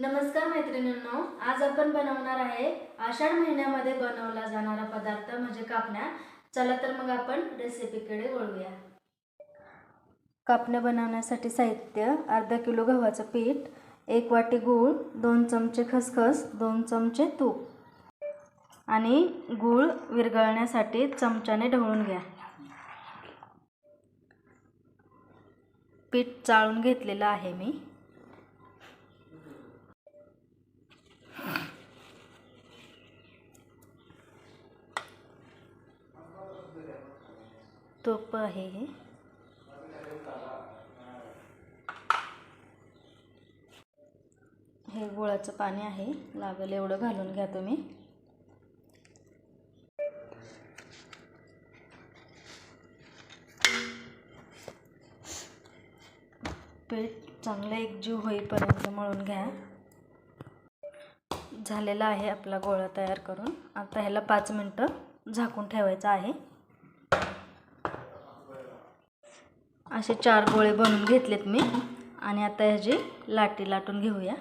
नमस्कार मैत्रिणींनो आज आपण बनवणार आहे आषाढ महिन्यामध्ये बनवला जाणारा पदार्थ म्हणजे कापण्या. चला तर मग आपण रेसिपीकडे वळूया. कापण्या बनवण्यासाठी साहित्य अर्धा किलो गव्हाचं पीठ एक वाटी गूळ दोन चमचे खसखस दोन चमचे तूप. आणि गूळ विरघळण्यासाठी चमच्याने ढवळून घ्या. पीठ चाळून घेतलेलं आहे मी. तोप आहे हे. हे गुळाचं पाणी आहे. लागेल एवढं घालून घ्या तुम्ही. पीठ चांगलं एकजीव होईपर्यंत मळून घ्या. झालेला आहे आपला गोळा तयार करून. आता ह्याला पाच मिनटं झाकून ठेवायचं आहे. असे चार गोळे बनवून घेतलेत मी. आणि आता ह्याची लाटी लाटून घेऊया.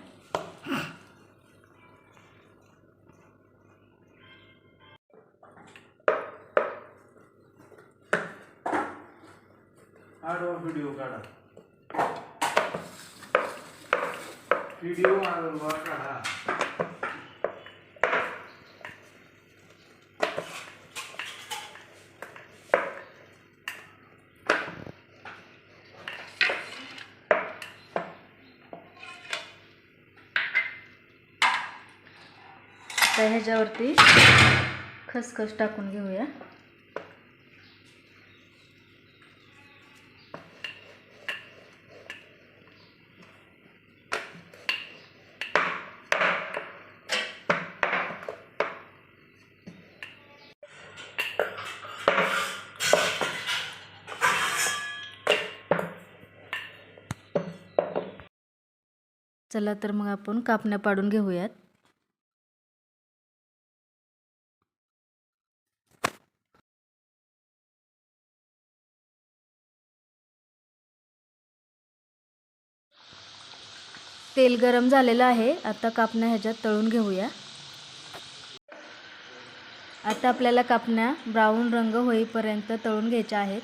व्हिडिओ काढा. व्हिडिओ काढा. आता ह्याच्यावरती खसखस टाकून घेऊया. चला तर मग आपण कापण्या पाडून घेऊयात. तेल गरम झालेलं आहे. आता कापण्या ह्याच्यात तळून घेऊया. आता आपल्याला कापण्या ब्राऊन रंग होईपर्यंत तळून घ्यायच्या आहेत.